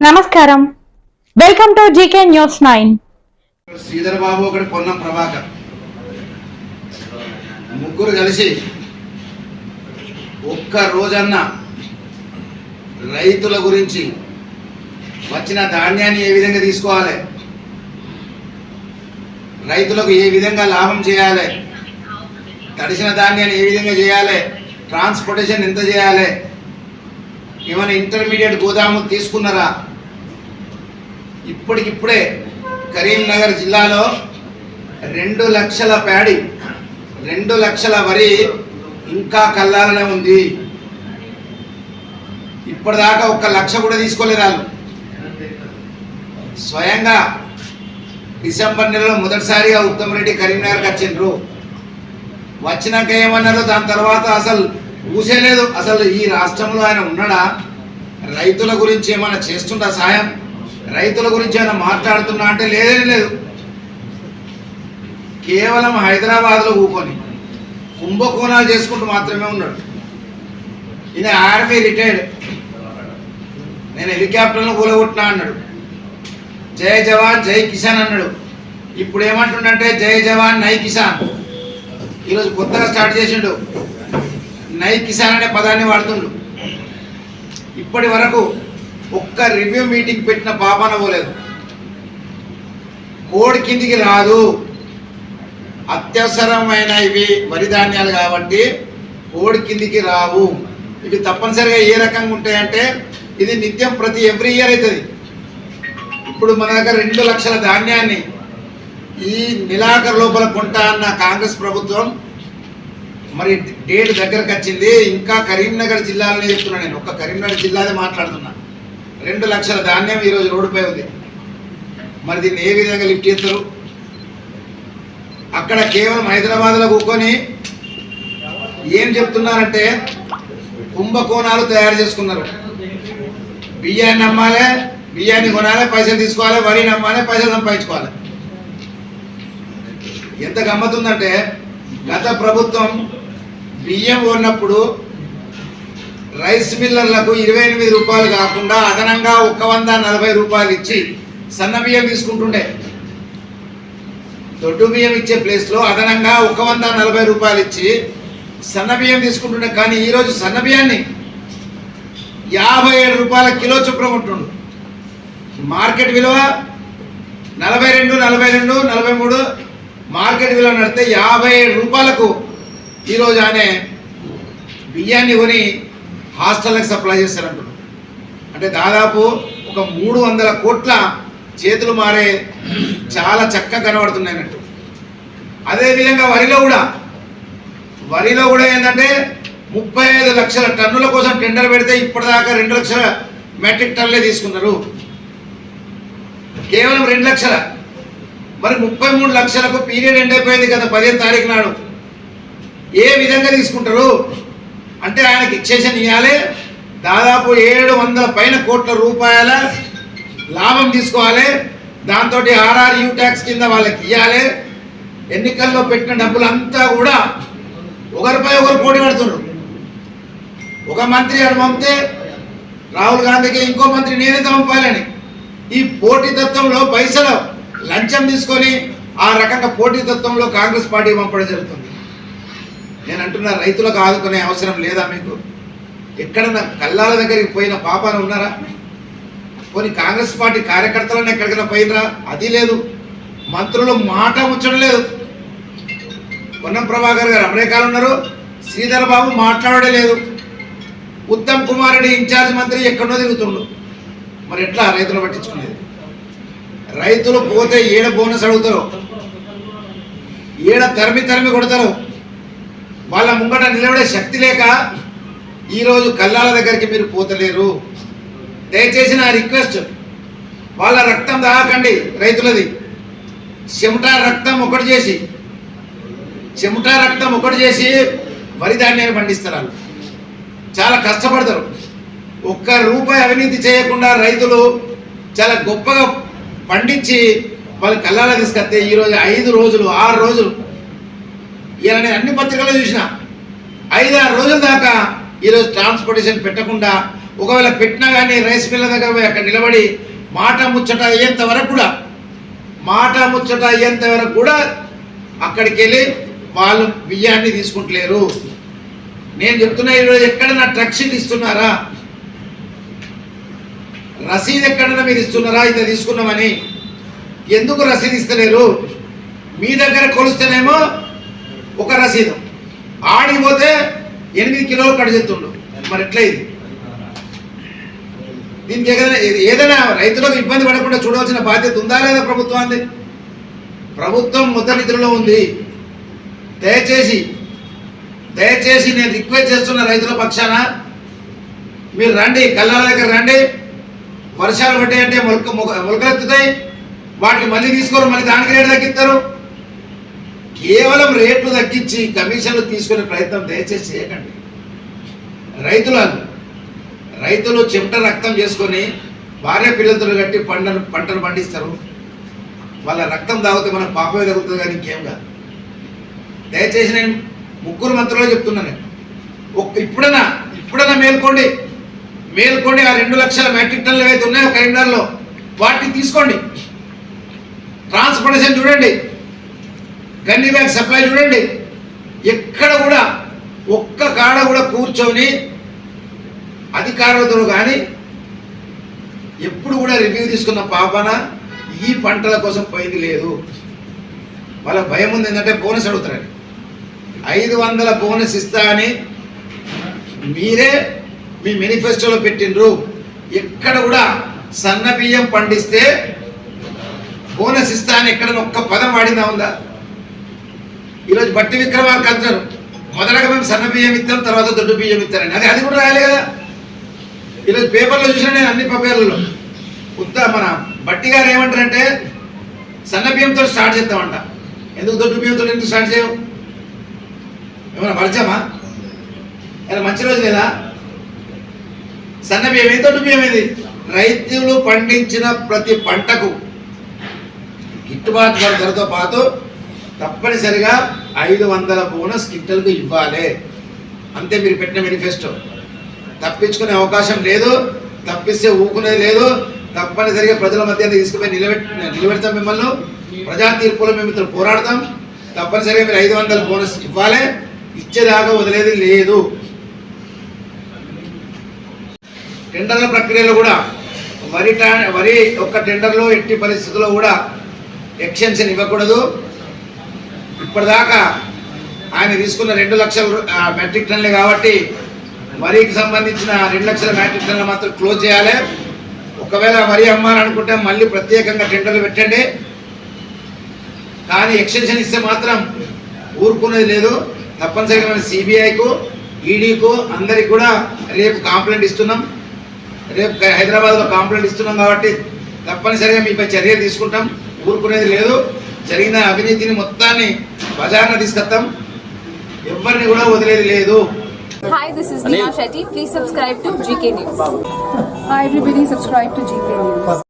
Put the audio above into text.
నమస్కారం. Welcome to GK news nine Sridhar Babu ఒకటి పొన్నం ప్రభాకర్. ముగ్గురు కలిసి ఒక్క రోజన్న రైతుల గురించి వచ్చిన ధాన్యాన్ని ఏ విధంగా తీసుకోవాలి? రైతులకు ఏ విధంగా లాభం చేయాలి? తడిసిన ధాన్యాన్ని ఏ విధంగా చేయాలి? ట్రాన్స్పోర్టేషన్ ఎంత చేయాలి? ఏమైనా ఇంటర్మీడియట్ గోదాము తీసుకున్నారా? ఇప్పటికిప్పుడే కరీంనగర్ జిల్లాలో రెండు లక్షల ప్యాడి రెండు లక్షల వరి ఇంకా కల్లాలనే ఉంది. ఇప్పటిదాకా ఒక్క లక్ష కూడా తీసుకోలేదు వాళ్ళు. స్వయంగా డిసెంబర్ నెలలో మొదటిసారిగా ఉత్తమ్ రెడ్డి కరీంనగర్కి వచ్చిండ్రు. వచ్చినాక ఏమన్నారు దాని తర్వాత అసలు ఊసేలేదు. అసలు ఈ రాష్ట్రంలో ఆయన ఉన్నాడా? రైతుల గురించి ఏమైనా చేస్తుందా సాయం? రైతుల గురించి ఏమైనా మాట్లాడుతున్నా అంటే లేదే లేదు. కేవలం హైదరాబాద్లో కూకొని కుంభకోణాలు చేసుకుంటూ మాత్రమే ఉన్నాడు. ఇది ఆర్మీ రిటైర్డ్. నేను హెలికాప్టర్లో కూలగొట్టినా అన్నాడు. జై జవాన్ జై కిసాన్ అన్నాడు. ఇప్పుడు ఏమంటుండంటే జై జవాన్ నై కిసాన్. ఈరోజు కొత్తగా స్టార్ట్ చేసిండు. నై కిసాన్ అనే పదాన్ని వాడుతుండ్రు. ఇప్పటి వరకు ఒక్క రివ్యూ మీటింగ్ పెట్టిన పాపన పోలేదు. కోడి కిందికి రాదు. అత్యవసరమైన ఇవి వరి ధాన్యాలు కాబట్టి కోడి కిందికి రావు. ఇవి తప్పనిసరిగా ఏ రకంగా ఉంటాయంటే ఇది నిత్యం ప్రతి ఎవ్రీ ఇయర్ అవుతుంది. ఇప్పుడు మన దగ్గర రెండు లక్షల ధాన్యాన్ని ఈ నెలాఖరు లోపల కొంటా అన్న కాంగ్రెస్ ప్రభుత్వం మరి డేట్ దగ్గరకు వచ్చింది. ఇంకా కరీంనగర్ జిల్లాలోనే చెప్తున్నా నేను. ఒక్క కరీంనగర్ జిల్లాదే మాట్లాడుతున్నా. రెండు లక్షల ధాన్యం ఈరోజు రోడ్డుపై ఉంది. మరి దీన్ని ఏ విధంగా లిఫ్ట్ చేస్తారు? అక్కడ కేవలం హైదరాబాద్లో కూర్చొని ఏం చెప్తున్నారంటే కుంభకోణాలు తయారు చేసుకున్నారు. బియ్యాన్ని నమ్మాలి బియ్యాన్ని కొనాలి పైసలు తీసుకోవాలి వరి నమ్మాలి పైసలు సంపాదించుకోవాలి. ఎంత గమ్మతుందంటే గత ప్రభుత్వం బియ్యం ఉన్నప్పుడు రైస్ మిల్లర్లకు ఇరవై ఎనిమిది రూపాయలు కాకుండా అదనంగా ఒక వంద నలభై రూపాయలు ఇచ్చి సన్న బియ్యం తీసుకుంటుండే. దొడ్డు బియ్యం ఇచ్చే ప్లేస్లో అదనంగా ఒక వంద నలభై రూపాయలు ఇచ్చి సన్న బియ్యం తీసుకుంటుండే. కానీ ఈరోజు సన్న బియ్యాన్ని యాభై ఏడు రూపాయల కిలో చొప్పున ఉంటుండు మార్కెట్ విలువ నలభై రెండు నలభై రెండు నలభై మూడు మార్కెట్ విలువ నడితే యాభై ఏడు రూపాయలకు ఈరోజు ఆనే బియ్యాన్ని కొని హాస్టళ్ళకి సప్లై చేస్తారంటున్నారు. అంటే దాదాపు ఒక మూడు వందల కోట్ల చేతులు మారే చాలా చక్కగా కనబడుతున్నాయి అన్నట్టు అదేవిధంగా వరిలో కూడా. వరిలో కూడా ఏంటంటే ముప్పై ఐదు లక్షల టన్నుల కోసం టెండర్ పెడితే ఇప్పటిదాకా రెండు లక్షల మెట్రిక్ టన్నులే తీసుకున్నారు. కేవలం రెండు లక్షల. మరి ముప్పై మూడు లక్షలకు పీరియడ్ ఎండ్ అయిపోయింది కదా పదిహేను తారీఖు నాడు. ఏ విధంగా తీసుకుంటారు? అంటే ఆయనకి ఇచ్చేషన్ ఇవ్వాలి దాదాపు ఏడు వందల పైన కోట్ల రూపాయల లాభం తీసుకోవాలి. దాంతో ఆర్ఆర్ యూ ట్యాక్స్ కింద వాళ్ళకి ఇవ్వాలి ఎన్నికల్లో పెట్టిన డబ్బులంతా కూడా ఒకరిపై ఒకరు పోటీ పెడుతున్నారు. ఒక మంత్రి అటు పంపితే రాహుల్ గాంధీకి ఇంకో మంత్రి నేనే పంపాలని. ఈ పోటీతత్వంలో పైసలు లంచం తీసుకొని ఆ రకంగా పోటీతత్వంలో కాంగ్రెస్ పార్టీ పంపడం జరుగుతుంది. నేను అంటున్నా రైతులకు ఆదుకునే అవసరం లేదా మీకు? ఎక్కడన్నా కల్లాల దగ్గరికి పోయిన పాపాలు ఉన్నారా? పోనీ కాంగ్రెస్ పార్టీ కార్యకర్తలను ఎక్కడికైనా పోయినరా? అది లేదు. మంత్రులు మాట ఉంచడం లేదు. పొన్నం ప్రభాకర్ గారు అమెరికాలో ఉన్నారు. శ్రీధర్ బాబు మాట్లాడడం లేదు. ఉత్తమ్ కుమార్ రెడ్డి ఇన్ఛార్జ్ మంత్రి ఎక్కడో తిరుగుతుండు. మరి ఎట్లా రైతులు పట్టించుకునేది? రైతులు పోతే ఏడ బోనస్ అడుగుతారు. ఏడ తరిమి తరిమి కొడతారు. వాళ్ళ ముంగట నిలబడే శక్తి లేక ఈరోజు కల్లాల దగ్గరికి మీరు పోతలేరు. దయచేసి నా రిక్వెస్ట్ వాళ్ళ రక్తం దాకండి రైతులది. చెమట రక్తం ఒకటి చేసి చెమట రక్తం ఒకటి చేసి వరి ధాన్యాన్ని పండిస్తారు వాళ్ళు. చాలా కష్టపడతారు. ఒక్క రూపాయి అవినీతి చేయకుండా రైతులు చాలా గొప్పగా పండించి వాళ్ళు కల్లాల తీసుకొస్తే ఈరోజు ఐదు రోజులు ఆరు రోజులు ఇలా నేను అన్ని పత్రికల్లో చూసిన. ఐదు ఆరు రోజుల దాకా ఈరోజు ట్రాన్స్పోర్టేషన్ పెట్టకుండా ఒకవేళ పెట్టినా కానీ రైస్ మిల్ల దగ్గర పోయి అక్కడ నిలబడి మాట ముచ్చట అయ్యేంత వరకు కూడా మాట ముచ్చట అయ్యేంత వరకు కూడా అక్కడికి వెళ్ళి వాళ్ళు బియ్యాన్ని తీసుకుంటలేరు. నేను చెప్తున్నా ఈరోజు ఎక్కడన్నా ట్రక్ షీట్ ఇస్తున్నారా? రసీదు ఎక్కడన్నా మీరు ఇస్తున్నారా? ఇంత తీసుకున్నామని. ఎందుకు రసీదు ఇస్తలేరు? మీ దగ్గర కొలుస్తేనేమో ఒక రసీదు. ఆడిపోతే ఎనిమిది కిలోలు కట్ చేస్తుండు. మరి ఎట్లా ఇది? దీనికి ఏదైనా ఏదైనా రైతులకు ఇబ్బంది పడకుండా చూడవలసిన బాధ్యత ఉందా లేదా ప్రభుత్వాన్ని ప్రభుత్వం ముద్ర నిధులలో ఉంది. దయచేసి దయచేసి నేను రిక్వెస్ట్ చేస్తున్న రైతుల పక్షాన మీరు రండి కల్లాల దగ్గర రండి. వర్షాలు పడ్డాయంటే మొలక మొక- మొలకలెత్తుతాయి వాటిని మళ్ళీ తీసుకోరు మళ్ళీ దానికి రేటు తగ్గిస్తారు. కేవలం రేట్లు తగ్గించి కమిషన్లు తీసుకునే ప్రయత్నం దయచేసి చేయకండి. రైతులను రైతులు చెమట రక్తం చేసుకొని భార్య పిల్లలతో కట్టి పంటను పంటను పండిస్తారు. వాళ్ళ రక్తం తాగితే మనకు పాపమే తగ్గుతుంది కానీ ఇంకేం కాదు. దయచేసి నేను ముగ్గురు మంత్రులు చెప్తున్నాను నేను. ఒక్క ఇప్పుడైనా ఇప్పుడైనా మేల్కోండి. మేల్కోండి ఆ రెండు లక్షల మెట్రిక్ టన్నులు ఏవైతే ఉన్నాయో కరీంనగర్లో వాటిని తీసుకోండి. ట్రాన్స్పోర్టేషన్ చూడండి. గన్ని బ్యాగ్ సప్లై చూడండి. ఎక్కడ కూడా ఒక్క కాడ కూడా కూర్చొని అధికారులతో కానీ ఎప్పుడు కూడా రివ్యూ తీసుకున్న పాపన ఈ పంటల కోసం పోయింది లేదు. వాళ్ళ భయం ఉంది ఏంటంటే బోనస్ అడుగుతారని ఐదు వందల బోనస్ ఇస్తా అని మీరే మీ మేనిఫెస్టోలో పెట్టిండ్రు. ఎక్కడ కూడా సన్న బియ్యం పండిస్తే బోనస్ ఇస్తా అని ఎక్కడ ఒక్క పదం వాడిందా ఉందా? ఈరోజు బట్టి విక్రమార్క అంటారు. మొదటగా మేము సన్న బియ్యం ఇస్తాం తర్వాత దొడ్డు బియ్యం ఇస్తారని అది అది కూడా రాయాలి కదా? ఈరోజు పేపర్లో చూసిన నేను అన్ని పేపర్లలో ఉత్త మన బట్టి గారు ఏమంటారంటే సన్న బియ్యంతో స్టార్ట్ చేస్తామంట. ఎందుకు దొడ్డు బియ్యంతో ఎందుకు స్టార్ట్ చేయవు? ఏమైనా పరిచయమా ఏమైనా మంచి రోజు లేదా? సన్న బియ్యం ఏది దొడ్డు బియ్యం ఏది? రైతులు పండించిన ప్రతి పంటకు గిట్టుబాటు ధరతో పాటు తప్పనిసరిగా ఐదు వందల బోనస్ కిట్టలకు ఇవ్వాలి. అంతే మీరు పెట్టిన మేనిఫెస్టో. తప్పించుకునే అవకాశం లేదు తప్పిస్తే ఊకునేది లేదు. తప్పనిసరిగా ప్రజల మధ్య తీసుకుపోయి నిలబెట్ నిలబెడతాం మిమ్మల్ని. ప్రజా తీర్పులో మేము ఇద్దరు పోరాడతాం. తప్పనిసరిగా మీరు ఐదు వందల బోనస్ ఇవ్వాలి. ఇచ్చేదాకా వదిలేది లేదు. టెండర్ల ప్రక్రియలో కూడా వరి టా వరి ఒక్క టెండర్లో ఎట్టి పరిస్థితుల్లో కూడా ఎక్స్టెన్షన్ ఇవ్వకూడదు. ఇప్పటిదాకా ఆయన తీసుకున్న రెండు లక్షల మెట్రిక్ టన్లే కాబట్టి వరికి సంబంధించిన రెండు లక్షల మెట్రిక్ టన్నులు మాత్రం క్లోజ్ చేయాలి. ఒకవేళ వరి అమ్మాలనుకుంటే మళ్ళీ ప్రత్యేకంగా టెండర్లు పెట్టండి. కానీ ఎక్స్టెన్షన్ ఇస్తే మాత్రం ఊరుకునేది లేదు. తప్పనిసరిగా మన సిబిఐకు ఈడీకు అందరికి కూడా రేపు కాంప్లైంట్ ఇస్తున్నాం. రేపు హైదరాబాద్లో కాంప్లైంట్ ఇస్తున్నాం కాబట్టి తప్పనిసరిగా మీపై చర్యలు తీసుకుంటాం. ఊరుకునేది లేదు. జరిగిన అవినీతిని మొత్తాన్ని బజార్న తీసుకొస్తాం ఎవరిని కూడా వదిలేది లేదు Hi, this is Neha Shetty. Please subscribe to GK News. Hi everybody, subscribe to GK News.